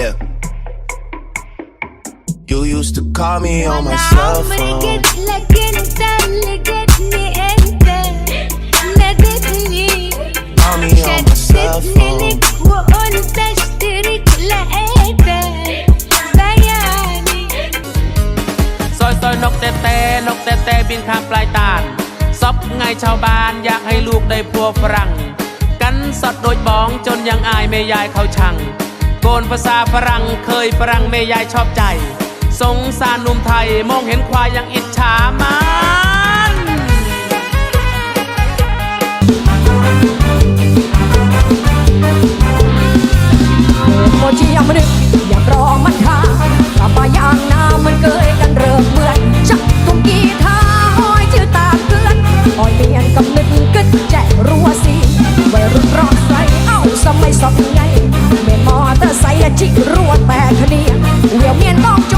Yeah. You used to call me on my cell phone. นกแต่แตนกแต่แตบินข้ามปลายตาลซบไงชาวบ้านอยากให้ลูกได้พัวฝรั่ง กันสดโดยบ้องจนยังอายไม่ยายเขาชัง โกนภาษาฝรั่งเคยฝรั่งแม่ยายชอบใจ สงสารหนุ่มไทยมองเห็นควายยังอิจฉามา មេមតសៃជីករត់បែគ្នាវាមានបងជ